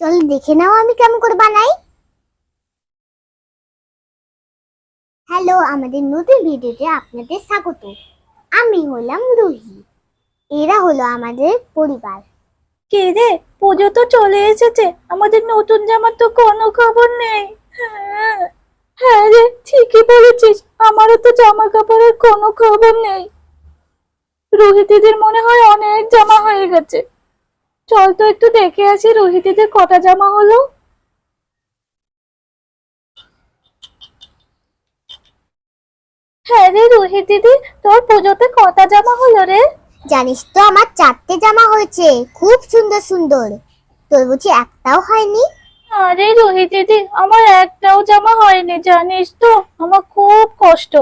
চলো দেখে নাও আমি কেমন করে বানাই। হ্যালো আমাদের নতুন ভিডিওতে আপনাদের স্বাগত। আমি হলাম রুহি। এরা হলো আমাদের পরিবার। কে রে? পুজো তো চলে এসেছে। আমাদের নতুন জামার তো কোনো খবর নেই। হ্যাঁ, রে ঠিকই বলেছিস। আমারও তো জামা কাপড়ের কোনো খবর নেই। রোহিতীদের মনে হয় অনেক জামা হয়ে গেছে। চল তো একটু দেখে আসি রোহিতীদের কটা জামা হলো। হ্যাঁ রে রোহিত দিদি তোর পুজোতে কটা জামা হলো রে? জানিস তো আমার চারটে জামা হয়েছে খুব সুন্দর সুন্দর। তোর বুঝি একটাও হয়নি? আরে রোহিত দিদি আমার একটাও জামা হয়নি জানিস তো? আমার খুব কষ্ট।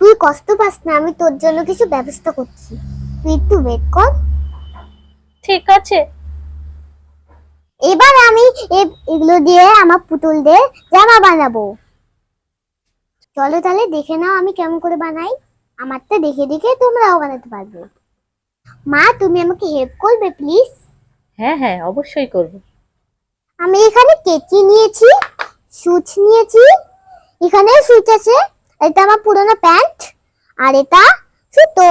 তুই কষ্ট পাস না আমি তোর জন্য কিছু ব্যবস্থা করছি। তুই একটু ওয়েট কর। ঠিক আছে। এবার আমি এগুলো দিয়ে আমার পুতুলদের জামা বানাবো। চলো তাহলে দেখে নাও আমি কেমন করে বানাই। আমারটা দেখে দেখে তোমরাও বানাতে পারবে। মা তুমি আমাকে হেল্প করবে প্লিজ হ্যাঁ হ্যাঁ অবশ্যই করব। আমি এখানে কেচি নিয়েছি সুচ নিয়েছি। এখানে সুচ আছে। এটা আমার পুরোনো প্যান্ট আর এটা সুতো।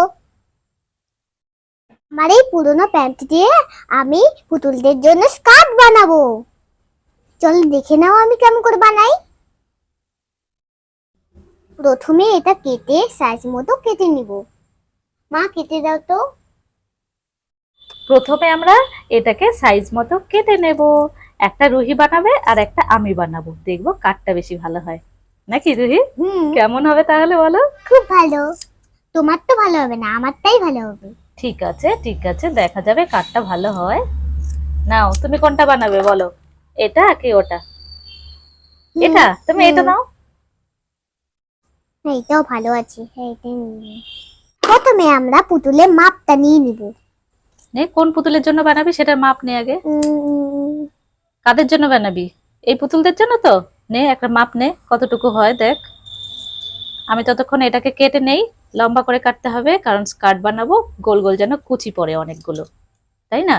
আমার এই পুরোনো প্যান্ট দিয়ে আমি পুতুলদের জন্য স্কার্ট বানাবো। চল দেখে নাও আমি কেমন করে বানাই। প্রথমে এটা কেটে সাইজ মতো কেটে নিব। মা কেটে দাও তো। প্রথমে আমরা এটাকে সাইজ মতো কেটে নেব। একটা রুহি বানাবে আর একটা আমি বানাবো। দেখব কাঠটা বেশি ভালো হয়। নাকি রুহি? হুম। কেমন হবে তাহলে বলো? খুব ভালো। তোমার তো ভালো হবে না আমারটাই ভালো হবে। ঠিক আছে ঠিক আছে দেখা যাবে কাঠটা ভালো হয়। নাও তুমি কোনটা বানাবে বলো? এটা কি ওটা? এটা? তুমি এটা নাও। এটাও ভালো আছে প্রথমে আমরা পুতুলের মাপটা নিয়ে নিব। নে কোন পুতুলের জন্য বানাবি সেটার মাপ নে আগে। কাদের জন্য বানাবি? এই পুতুলদের জন্য তো? নে একটা মাপ নে কতটুকু হয় দেখ। আমি ততক্ষণ এটাকে কেটে নেই, লম্বা করে কাটতে হবে, কারণ স্কার্ট বানাবো, গোল গোল যেন কুচি পড়ে অনেকগুলো। তাই না?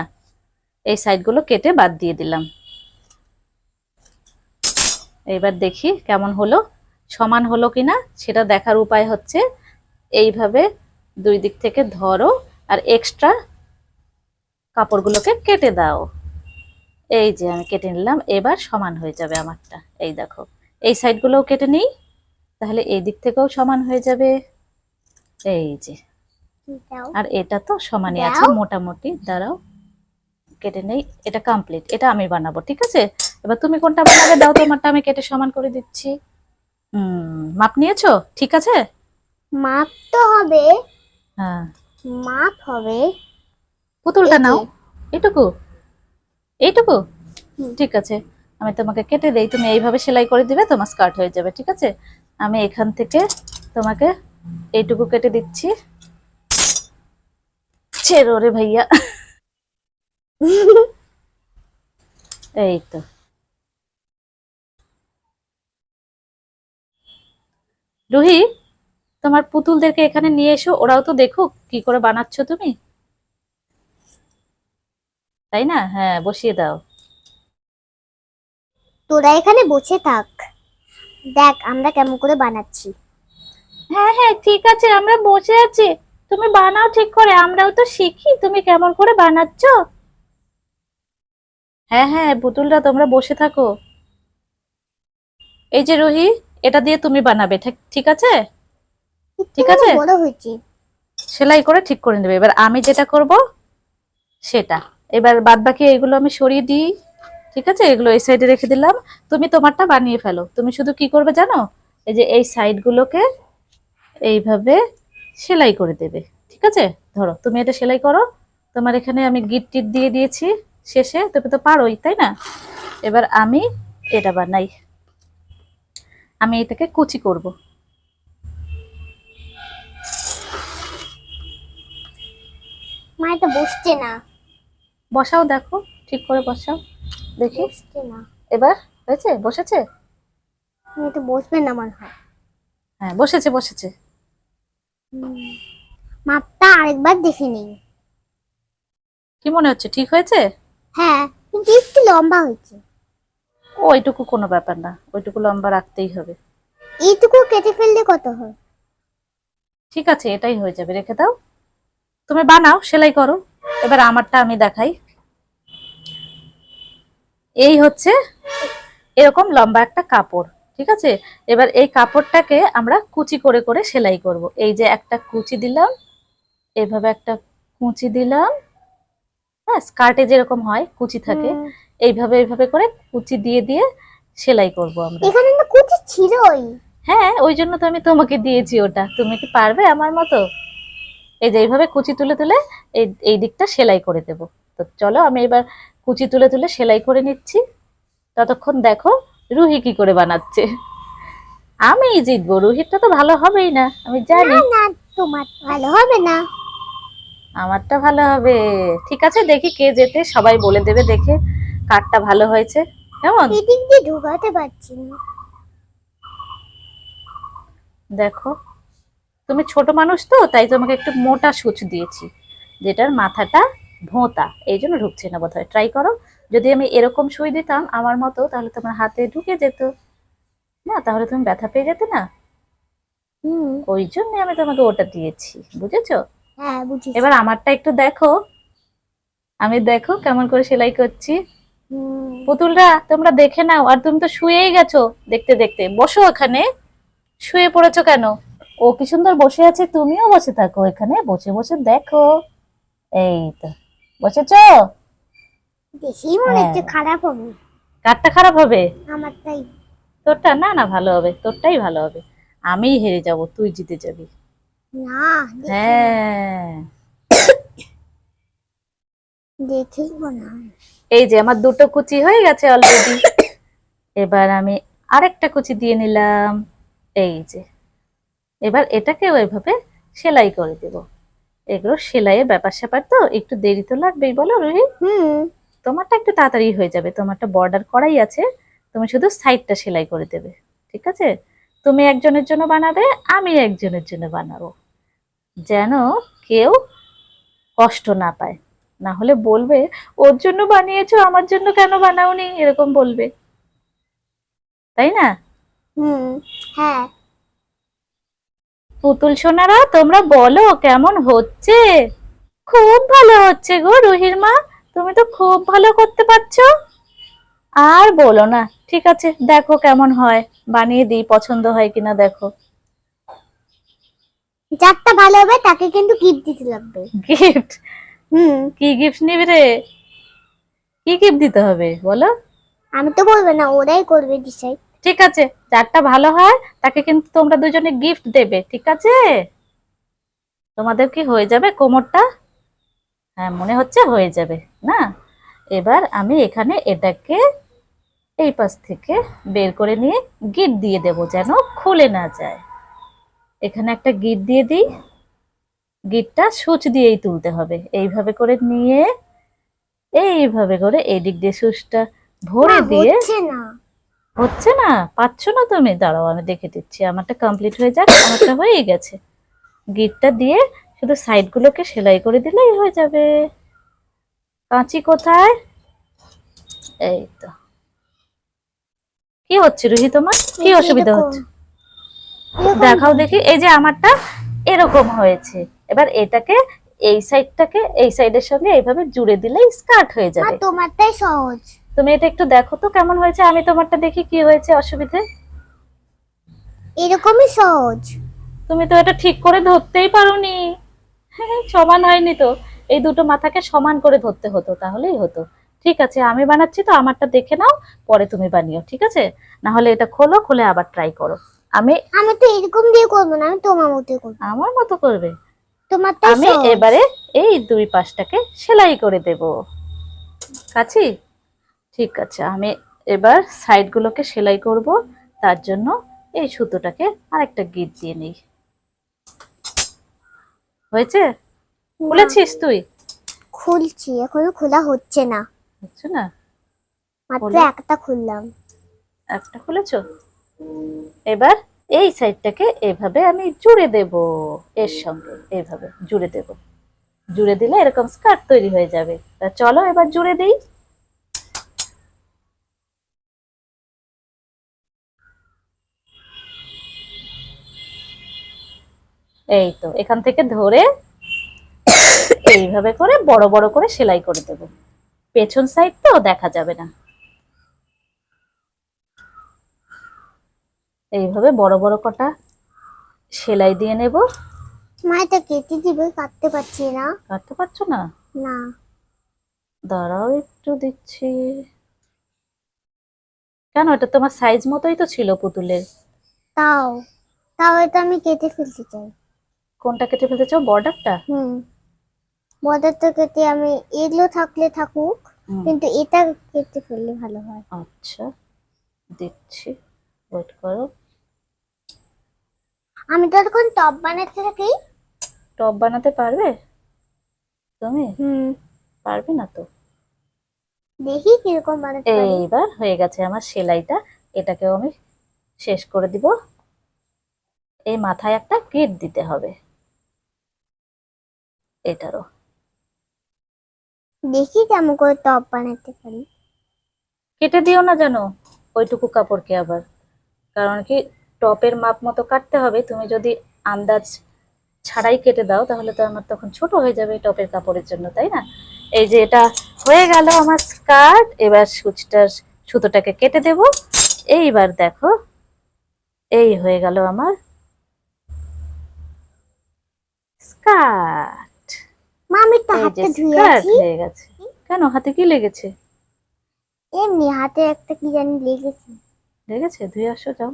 এই সাইডগুলো কেটে বাদ দিয়ে দিলাম। এবার দেখি কেমন হলো, সমান হলো কিনা, সেটা দেখার উপায় হচ্ছে এইভাবে দুই দিক থেকে ধরো আর এক্সট্রা কাপড়গুলোকে কেটে দাও। এই যে আমি কেটে নিলাম, এবার সমান হয়ে যাবে আমারটা। এই দেখো, এই সাইডগুলোও কেটে নিই তাহলে এই দিক থেকেও সমান হয়ে যাবে। এই যে। আর এটা তো সমানই আছে মোটামুটি। দাঁড়াও কেটে নেই। এটা কমপ্লিট এটা আমি বানাবো ঠিক আছে? এবার তুমি কোনটা বানাবে? দাও তোমারটা আমি কেটে সমান করে দিচ্ছি। হুম মাপ নিয়েছো? ঠিক আছে? মাপ তো হবে। হ্যাঁ। মাপ হবে। পুতুলটা নাও। এটুকু এইটুকু? ঠিক আছে। আমি তোমাকে কেটে দেই। তুমি এইভাবে সেলাই করে দিবে তোমার স্কার্ট হয়ে যাবে ঠিক আছে? আমি এখান থেকে তোমাকে এইটুকু কেটে দিচ্ছি। ছেড়ো ভাইয়া। এই তো রুহি, তোমার পুতুলদেরকে এখানে নিয়ে এসো, ওরাও তো দেখুক কি করে বানাচ্ছো তুমি। তাই না? হ্যাঁ বসিয়ে দাও। তোরা এখানে বসে থাক। দেখ আমরা কেমন করে বানাচ্ছি। হ্যাঁ হ্যাঁ ঠিক আছে আমরা বসে আছি। তুমি বানাও ঠিক করে আমরাও তো শিখি। তুমি কেমন করে বানাচ্ছো? হ্যাঁ হ্যাঁ পুতুলরা তোমরা বসে থাকো। এই যে রুহি এটা দিয়ে তুমি বানাবে ঠিক আছে? ঠিক আছে। সেলাই করে ঠিক করে নেবে। এবার আমি যেটা করব সেটা। এবার বাদ বাকি এগুলো আমি সরিয়ে দিই। ঠিক আছে? এগুলো এই সাইডে রেখে দিলাম। তুমি তোমারটা বানিয়ে ফেলো। তুমি শুধু কি করবে জানো? এই যে এই সাইডগুলোকে এইভাবে সেলাই করে দেবে। ঠিক আছে? ধরো তুমি এটা সেলাই করো। তোমার এখানে আমি গিট টিট দিয়ে দিয়েছি শেষে। তুমি তো পারোই তাই না? এবার আমি এটা বানাই। আমি এটাকে কুচি করব। মা এটা বসছে না। বসাও দেখো। ঠিক করে বসাও। দেখি। এবার? হয়েছে? বসেছে? এটা বসবে না মনে হয়। হ্যাঁ বসেছে বসেছে। মাপটা আরেকবার দেখে নিই। কি মনে হচ্ছে ঠিক হয়েছে? হ্যাঁ কিন্তু একটু লম্বা হয়েছে। ওইটুকু কোনো ব্যাপার না। ওইটুকু লম্বা রাখতেই হবে। এইটুকু কেটে ফেললে কত হয়? ঠিক আছে এটাই হয়ে যাবে। রেখে দাও। তুমি বানাও সেলাই করো। এবার আমারটা আমি দেখাই। এই হচ্ছে এরকম লম্বা একটা কাপড় ঠিক আছে? এবার এই কাপড়টাকে আমরা কুচি করে করে সেলাই করব। এই যে একটা কুচি দিলাম এভাবে একটা কুচি দিলাম। হ্যাঁ স্কার্টে যেরকম হয় কুচি থাকে। এইভাবে এইভাবে করে কুচি দিয়ে দিয়ে সেলাই করব আমরা। এখানে না কুচি ছিলই। হ্যাঁ ওই জন্য তো আমি তোমাকে দিয়েছি ওটা। তুমি কি পারবে আমার মতো? এই যে এইভাবে কুচি তুলে তুলে এই এই দিকটা সেলাই করে দেব। তো চলো আমি এবার কুচি তুলে তুলে সেলাই করে নিচ্ছি। ততক্ষণ দেখো রুহি কি করে বানাচ্ছে। আমি জিতবো রুহিরটা তো ভালো হবেই না আমি জানি। তোমার ভালো হবে না। আমারটা ভালো হবে। ঠিক আছে দেখি কে যেতে সবাই বলে দেবে দেখে কারটা ভালো হয়েছে। কেমন? এদিক দিয়ে ঢুকাতে পারছি না। দেখো তুমি ছোট মানুষ তো তাই তোমাকে একটু মোটা সুচ দিয়েছি যেটার মাথাটা ভোঁতা এই জন্য ঢুকছে না বোধহয়। ট্রাই করো। যদি আমি এরকম সুই দিতাম আমার মতো তাহলে তোমার হাতে ঢুকে যেত। না তাহলে তুমি ব্যথা পেয়ে যেতে না? হুম। ওই জন্য আমি তোমাকে ওটা দিয়েছি বুঝেছ? হ্যাঁ বুঝেছি। এবার আমারটা একটু দেখো। আমি দেখো কেমন করে সেলাই করছি। পুতুলরা তোমরা দেখে নাও। আর তুমি তো শুয়েই গেছো দেখতে দেখতে। বসো ওখানে শুয়ে পড়েছো কেন? ও কি সুন্দর বসে আছে তুমিও বসে থাকো এখানে। বসে বসে দেখো। এই তো। বসেছো? দেখেই মনে হচ্ছে হ্যাঁ। খারাপ হবে। কারটা খারাপ হবে? আমারটাই। তোরটা? না না ভালো হবে। তোরটাই ভালো হবে। আমিই হেরে যাব তুই জিতে যাবি। না হ্যাঁ। দেখেই মনে হয় এই যে আমার দুটো কুচি হয়ে গেছে অলরেডি এবার আমি আরেকটা কুচি দিয়ে নিলাম। এই যে। এবার এটাকে ওইভাবে সেলাই করে দেব। এগুলো সেলাইয়ের ব্যাপার স্যাপার তো একটু দেরি তো লাগবেই বলো রুহি হুম। তোমারটা একটু তাড়াতাড়ি হয়ে যাবে তোমারটা বর্ডার করাই আছে তুমি শুধু সাইডটা সেলাই করে দেবে ঠিক আছে? তুমি একজনের জন্য বানাবে আমি একজনের জন্য বানাবো। যেন কেউ কষ্ট না পায় না হলে বলবে ওর জন্য বানিয়েছো আমার জন্য কেন বানাওনি? এরকম বলবে। তাই না? হুম হ্যাঁ। পুতুল সোনারা তোমরা বলো কেমন হচ্ছে? খুব ভালো হচ্ছে গো রুহির মা তুমি তো খুব ভালো করতে পারছ। আর বলো না ঠিক আছে দেখো কেমন হয় বানিয়ে দিই পছন্দ হয় কিনা দেখো। যারটা ভালো হবে তাকে কিন্তু গিফট দিতে লাগবে। গিফট হুম। কি গিফট নিবি রে? কি গিফট দিতে হবে বলো। আমি তো বলব না ওরাই করবে ডিসাইড ঠিক আছে? যারটা ভালো হয় তাকে কিন্তু তোমরা দুজনে গিফট দেবে ঠিক আছে? তোমাদের কি হয়ে যাবে কোমরটা? হ্যাঁ মনে হচ্ছে হয়ে যাবে না? এবার আমি এখানে এটাকে এই পাশ থেকে বের করে নিয়ে গিট দিয়ে দেব যেন খুলে না যায়। এখানে একটা গিট দিয়ে দিই। গিটটা সুচ দিয়েই তুলতে হবে। এইভাবে করে নিয়ে এইভাবে করে এই দিক দিয়ে সুচটা ভরে দিয়ে না। হচ্ছে না? পাচ্ছ না তুমি? দাঁড়াও আমি দেখে দিচ্ছি। আমারটা কমপ্লিট হয়ে যাক আমারটা হয়েই গেছে। গিটটা দিয়ে শুধু সাইড গুলোকে সেলাই করে দিলেই হয়ে যাবে। কাঁচি কোথায়? এই তো। কি হচ্ছে রুহি তোমার? কি অসুবিধা হচ্ছে? দেখাও দেখি এই যে আমারটা এরকম হয়েছে। এবার এটাকে এই সাইডটাকে এই সাইডের সঙ্গে এইভাবে জুড়ে দিলেই স্কার্ট হয়ে যাবে। তোমারটাই সহজ। তুমি এটা একটু দেখো তো কেমন হয়েছে? আমি তোমারটা দেখি কি হয়েছে অসুবিধে? এরকমই সহজ। তুমি তো এটা ঠিক করে ধরতেই পারোনি। সমান হয়নি তো। এই দুটো মাথাকে সমান করে ধরতে হতো তাহলেই হতো। ঠিক আছে আমি বানাচ্ছি তো আমারটা দেখে নাও পরে তুমি বানিও ঠিক আছে? না হলে এটা খোলো খুলে আবার ট্রাই করো। আমি আমি তো এরকম দিয়ে করব না আমি তোমার মতোই করব। আমার মতো করবে? তোমারটাই আমি এবারে এই দুই পাশটাকে সেলাই করে দেব। কাছি? ঠিক আছে আমি এবার সাইডগুলোকে সেলাই করব তার জন্য এই সুতোটাকে আরেকটা গিট দিয়ে নিই। হয়েছে? খুলেছিস তুই? খুলছি এখনও খোলা হচ্ছে না। হচ্ছে না? মাত্র একটা খুললাম। একটা খুলেছো? এবার এই সাইডটাকে এভাবে আমি জুড়ে দেব এর সঙ্গে এইভাবে জুড়ে দেব। জুড়ে দিলে এরকম স্কার্ট তৈরি হয়ে যাবে। তা চলো এবার জুড়ে দিই। এই তো এখান থেকে ধরে এইভাবে করে বড় বড় করে সেলাই করে দেব। পেছন সাইড তো দেখা যাবে না। এইভাবে বড় বড় কটা সেলাই দিয়ে নেব। মা এটা কেটে দিবে কাটতে পারছি না। কাটতে পারছ না? না। দাঁড়াও একটু দিচ্ছি কেন এটা তোমার সাইজ মতোই তো ছিল পুতুলের। তাও তাও এটা আমি কেটে ফেলতে চাই। কোনটা কেটে ফেলতে চাও? বর্ডারটা? হুম। বর্ডারটা কেটে আমি এগুলো থাকলে থাকুক কিন্তু এটা কেটে ফেললে ভালো হয়। আচ্ছা দিচ্ছি ওয়েট করো। আমি তো এখন টপ বানাতে থাকি। টপ বানাতে পারবে? তুমি? হুম। পারবে না তো? দেখি কীরকম বানাতে পারি। এইবার হয়ে গেছে আমার সেলাইটা। এটাকেও আমি শেষ করে দিব। এই মাথায় একটা গিট দিতে হবে। এটারও। দেখি কেমন করে টপ বানাতে পারি। কেটে দিও না জানো ওইটুকু কাপড়কে আবার। কারণ কি টপের মাপ মতো কাটতে হবে। তুমি যদি আন্দাজ ছাড়াই কেটে দাও তাহলে তো আমার তখন ছোট হয়ে যাবে টপের কাপড়ের জন্য তাই না? এই যে এটা হয়ে গেল আমার স্কার্ট। এবার সুচটার সুতোটাকে কেটে দেব। এইবার দেখো এই হয়ে গেল আমার স্কার্ট। মা আমি তো হাতটা ধুয়ে আছি। হয়ে গেছে। কেন? হাতে কি লেগেছে? এমনি হাতে একটা কি জানি লেগেছে। লেগেছে? ধুয়ে আসো যাও।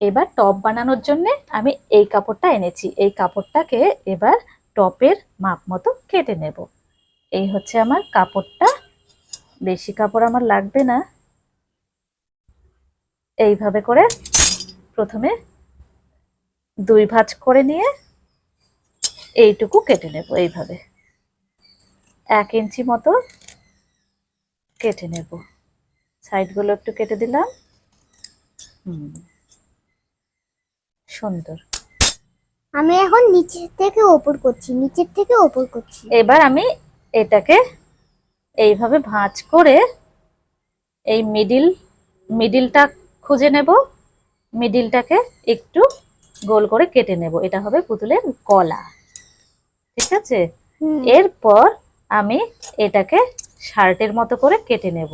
এবার টপ বানানোর জন্য আমি এই কাপড়টা এনেছি। এই কাপড়টাকে এবার টপের মাপ মতো কেটে নেব। এই হচ্ছে আমার কাপড়টা। বেশি কাপড় আমার লাগবে না। এইভাবে করে প্রথমে দুই ভাঁজ করে নিয়ে এইটুকু কেটে নেব এইভাবে। এক ইঞ্চি মতো কেটে নেব। সাইডগুলো একটু কেটে দিলাম। হুম। সুন্দর। আমি এখন নিচের থেকে ওপর করছি নিচের থেকে ওপর করছি। এবার আমি এটাকে এইভাবে ভাঁজ করে এই মিডিল মিডিলটা খুঁজে নেব। মিডিলটাকে একটু গোল করে কেটে নেব। এটা হবে পুতুলের গলা। ঠিক আছে? এরপর আমি এটাকে শার্টের মতো করে কেটে নেব।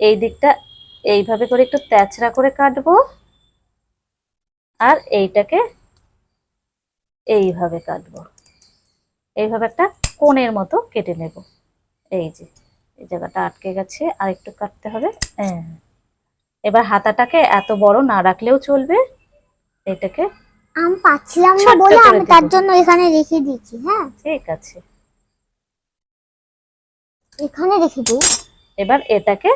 এই দিকটা এইভাবে করে একটু তেচড়া করে কাটবো। আর এইটাকে এইভাবে কাটবো। এইভাবে একটা কোণের মতো কেটে নেব। এই যে এই জায়গাটা আটকে গেছে আর একটু কাটতে হবে। হ্যাঁ। এবার হাতাটাকে এত বড় না রাখলেও চলবে। এটাকে আমি পাচ্ছিলাম না বলে আমি তার জন্য এখানে রেখে দিয়েছি হ্যাঁ? ঠিক আছে। এখানে রেখে দিই। এবার এটাকে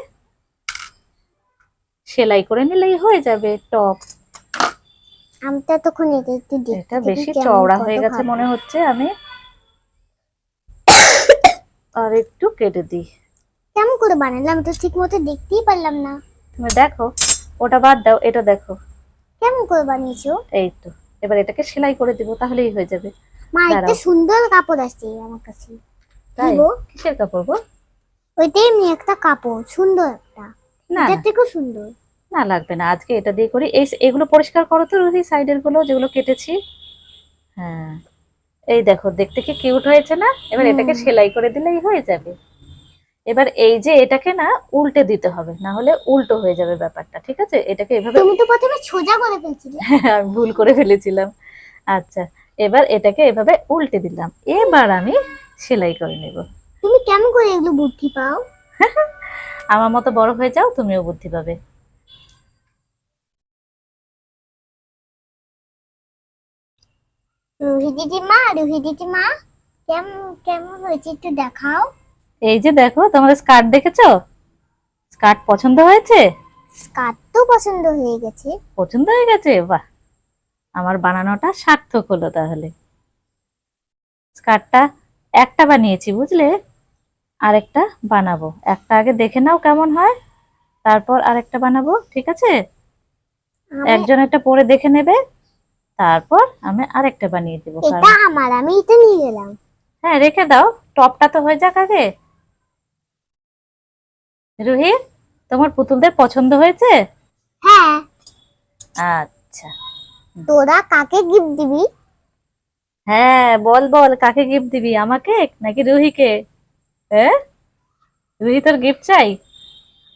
সেলাই করে নিলেই হয়ে যাবে টপ। আমি তো তখন এটা একটু এটা বেশি চওড়া হয়ে গেছে মনে হচ্ছে আমি। আর একটু কেটে দিই। কেমন করে বানালাম তো ঠিক মতো দেখতেই পারলাম না। তুমি দেখো ওটা বাদ দাও এটা দেখো। কেমন করে বানিয়েছো? এই তো। এবার এটাকে সেলাই করে দিব তাহলেই হয়ে যাবে। মা একটা দাঁড়াও। সুন্দর কাপড় আছে আমার কাছে। তাই? কিসের কাপড় গো? ওইটাই এমনি একটা কাপড় সুন্দর একটা। না এটার না, থেকেও সুন্দর। না লাগবে না আজকে এটা দিয়ে করি। এই এগুলো পরিষ্কার করো তো রুহি সাইডেরগুলো যেগুলো কেটেছি। হ্যাঁ। এই দেখো দেখতে কি কিউট হয়েছে না? এবার এটাকে সেলাই করে দিলেই হয়ে যাবে। এবার এই যে এটাকে না উল্টে দিতে হবে না হলে উল্টো হয়ে যাবে ব্যাপারটা ঠিক আছে? এটাকে এভাবে তুমি তো প্রথমে সোজা করে ফেলছিলে। আমি ভুল করে ফেলেছিলাম। আচ্ছা এবার এটাকে এভাবে উল্টে দিলাম। এবার আমি সেলাই করে নেব। তুমি কেমন করে এগুলো বুদ্ধি পাও? আমার মতো বড় হয়ে যাও তুমিও বুদ্ধি পাবে। রুহি দিদিমা রুহি দিদিমা কেমন কেমন হয়েছে একটু দেখাও। এই যে দেখো তোমাদের স্কার্ট দেখেছ? স্কার্ট পছন্দ হয়েছে? স্কার্ট তো পছন্দ হয়ে গেছে। পছন্দ হয়ে গেছে? বাহ! আমার বানানোটা সার্থক হলো তাহলে। স্কার্টটা একটা বানিয়েছি বুঝলে? আরেকটা বানাবো। একটা আগে দেখে নাও কেমন হয় তারপর আরেকটা বানাবো ঠিক আছে? একজন একটা পরে দেখে নেবে তারপর আমি আরেকটা বানিয়ে দেবো এটা আমার আমি এটা নিয়ে গেলাম হ্যাঁ রেখে দাও। টপটা তো হয়ে যাক আগে। রুহি তোমার পুতুলদের পছন্দ হয়েছে? হ্যাঁ। আচ্ছা। তোরা কাকে গিফট দিবি? হ্যাঁ বল বল কাকে গিফট দিবি? আমাকে নাকি রুহিকে হ্যাঁ? রুহি তোর গিফট চাই?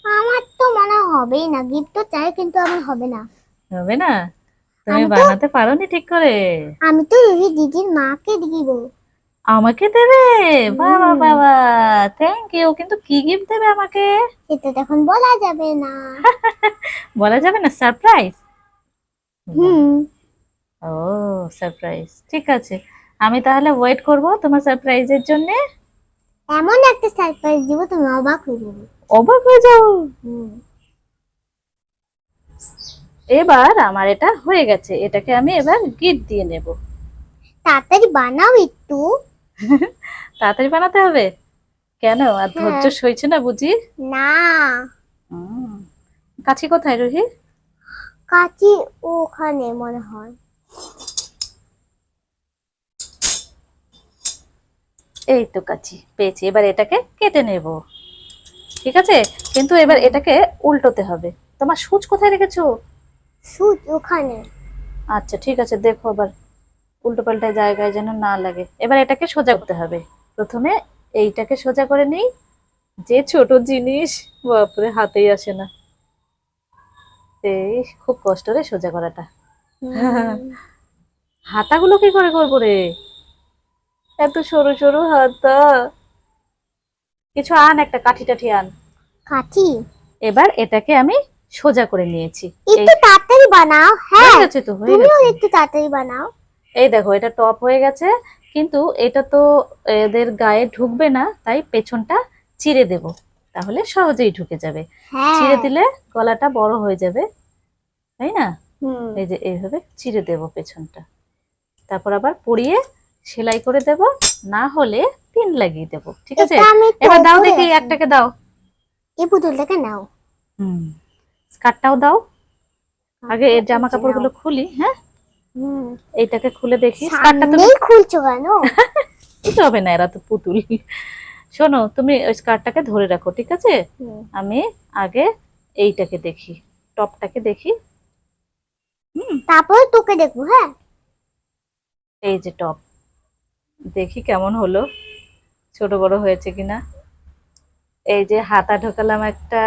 আমার তো মনে হবেই না গিফট তো চাই কিন্তু আমার হবে না। হবে না? তুমি বানাতে পারোনি ঠিক করে? আমি তো রুহি দিদির মাকে দিব। আমাকে দেবে? বাবা বাবা থ্যাংক ইউ কিন্তু কি গিফট দেবে আমাকে? সেটা তো এখন বলা যাবে না। বলা যাবে না? সারপ্রাইজ হুম। ও সারপ্রাইজ ঠিক আছে। আমি তাহলে ওয়েট করব তোমার সারপ্রাইজের জন্য। এমন একটা সারপ্রাইজ দিব তুমি অবাক হয়ে যাবে। অবাক হয়ে যাও। হুম। এবার আমার এটা হয়ে গেছে। এটাকে আমি এবার গিফট দিয়ে নেব। তাড়াতাড়ি বানাও একটু। তাড়াতাড়ি বানাতে হবে? কেন? আর হ্যাঁ। ধৈর্য সইছে না বুঝি? না। কাছি কোথায় রুহি? কাচি ওখানে মনে হয়। এই তো কাছি পেয়েছি। এবার এটাকে কেটে নেব। ঠিক আছে? কিন্তু এবার এটাকে উল্টোতে হবে। তোমার সুচ কোথায় রেখেছো? সুচ ওখানে। আচ্ছা ঠিক আছে। দেখো এবার। উল্টো পাল্টা জায়গায় যেন না লাগে। এবার এটাকে সোজা করতে হবে। প্রথমে এইটাকে সোজা করে নিই। যে ছোট জিনিস বাপরে হাতেই আসে না। এই খুব কষ্ট রে সোজা করাটা। হাতাগুলো কি করে করব রে? এত সরু সরু হাতা। কিছু আন একটা কাঠি টাঠি আন। কাঠি? এবার এটাকে আমি সোজা করে নিয়েছি। একটু তাড়াতাড়ি বানাও হয়ে। তুমিও একটু তাড়াতাড়ি বানাও। এই দেখো এটা টপ হয়ে গেছে কিন্তু এটা তো এদের গায়ে ঢুকবে না তাই পেছনটা চিড়ে দেব। তাহলে সহজেই ঢুকে যাবে। হ্যাঁ। চিড়ে দিলে গলাটা বড় হয়ে যাবে তাই না? এই যে এইভাবে চিড়ে দেব পেছনটা। তারপর আবার পরিয়ে সেলাই করে দেব না হলে পিন লাগিয়ে দেব ঠিক আছে? এবার দাও দেখি একটাকে দাও। এই পুতুলটাকে নাও। হুম স্কার্টটাও দাও। আগে এর জামা আচ্ছা, কাপড়গুলো খুলি হ্যাঁ? হুম এইটাকে খুলে দেখি। স্কার্টটা তুমি খুলছো কেন? কিছু হবে না এরা তো পুতুল। শোনো তুমি ওই স্কার্টটাকে ধরে রাখো ঠিক আছে? আমি আগে এইটাকে দেখি টপটাকে দেখি। তারপর তোকে দেখব হ্যাঁ? এই যে টপ দেখি কেমন হলো ছোট বড় হয়েছে কিনা। এই যে হাতা ঢোকালাম একটা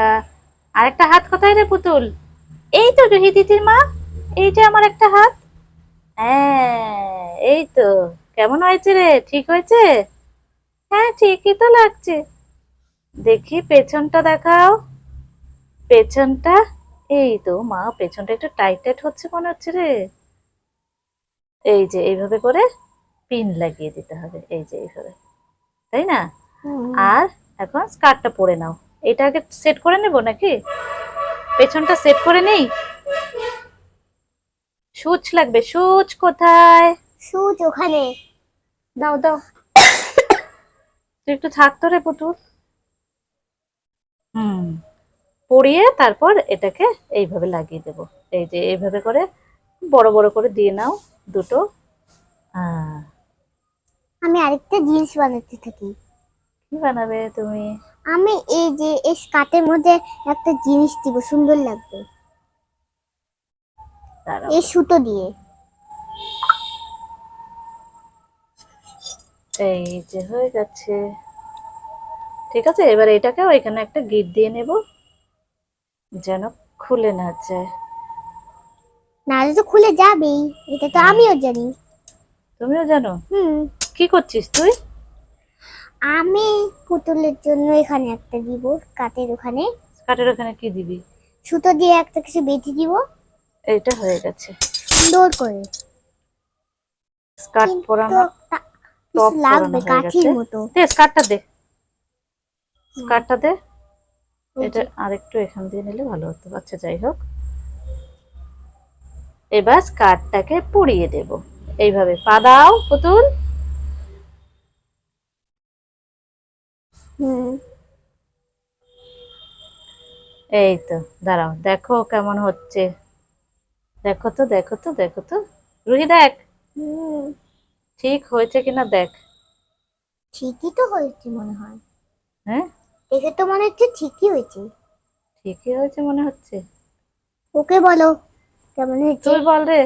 আর একটা হাত কোথায় রে পুতুল? এই তো রুহি দিদির মা এই যে আমার একটা হাত। হ্যাঁ এই তো। কেমন হয়েছে রে? ঠিক হয়েছে? হ্যাঁ ঠিকই তো লাগছে। দেখি পেছনটা দেখাও। পেছনটা? এই তো মা পেছনটা একটু টাইট টাইট হচ্ছে মনে হচ্ছে রে। এই যে এইভাবে করে পিন লাগিয়ে দিতে হবে। এই যে এইভাবে। তাই না? আর এখন স্কার্টটা পরে নাও। এটা আগে সেট করে নেব নাকি? পেছনটা সেট করে নেই? সুচ লাগবে সুচ কোথায়? সুচ ওখানে। দাও দাও। তুই একটু থাকতো রে পুতুল। হুম। পরিয়ে তারপর এটাকে এইভাবে লাগিয়ে দেব। এই যে এইভাবে করে বড় বড় করে দিয়ে নাও দুটো। আহ। আমি আরেকটা জিনিস বানাতে থাকি। কি বানাবে তুমি? আমি এই যে এই স্কার্টের মধ্যে একটা জিনিস দিব সুন্দর লাগবে। এই সুতো দিয়ে। এই যে হয়ে গেছে। ঠিক আছে এবার এটাকে ওইখানে একটা গিট দিয়ে নেব যেন খুলে না যায়। নাহলে তো খুলে যাবেই এটা তো আমিও জানি। তুমিও জানো? হুম। কি করছিস তুই? আমি পুতুলের জন্য এখানে একটা দিব কাটের ওখানে। কাঠের ওখানে কি দিবি? সুতো দিয়ে একটা কিছু বেঁধে দিব। এইটা হয়ে গেছে। সুন্দর করে। স্কার্ট পরানো টপ লাগবে কাঠির মতো। দে স্কার্টটা দে। স্কার্টটা দে। এটা আরেকটু এখান দিয়ে নিলে ভালো হতো। আচ্ছা যাই হোক। এবার স্কার্টটাকে পরিয়ে দেব। এইভাবে পা দাও পুতুল। হুম। এই তো দাঁড়াও। দেখো কেমন হচ্ছে। দেখো তো দেখো তো দেখো তো। রুহি দেখ। ঠিক হয়েছে কিনা দেখ। ঠিকই তো হয়েছে মনে হয়। হ্যাঁ? দেখে তো মনে হচ্ছে ঠিকই হয়েছে। ঠিকই হয়েছে মনে হচ্ছে। ওকে বলো কেমন হয়েছে? তুই বল রে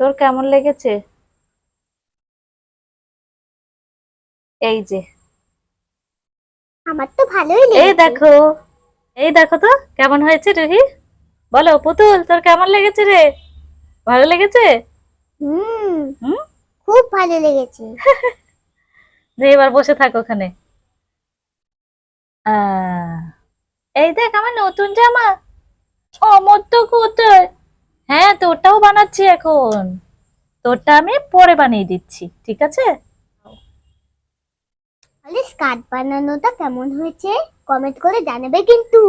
তোর কেমন লেগেছে? এই যে। আমার তো ভালোই লেগেছে। এই দেখো এই দেখো তো কেমন হয়েছে রুহি? বলো পুতুল তোর কেমন লেগেছে রে? ভালো লেগেছে? হুম? খুব ভালো লেগেছে। যে এবার বসে থাক ওখানে। এই দেখ আমার নতুন জামা। অমর তো কোথায় হ্যাঁ তোরটাও বানাচ্ছি এখন। তোরটা আমি পরে বানিয়ে দিচ্ছি ঠিক আছে? স্কার্ট বানানোটা কেমন হয়েছে? কমেন্ট করে জানাবে কিন্তু।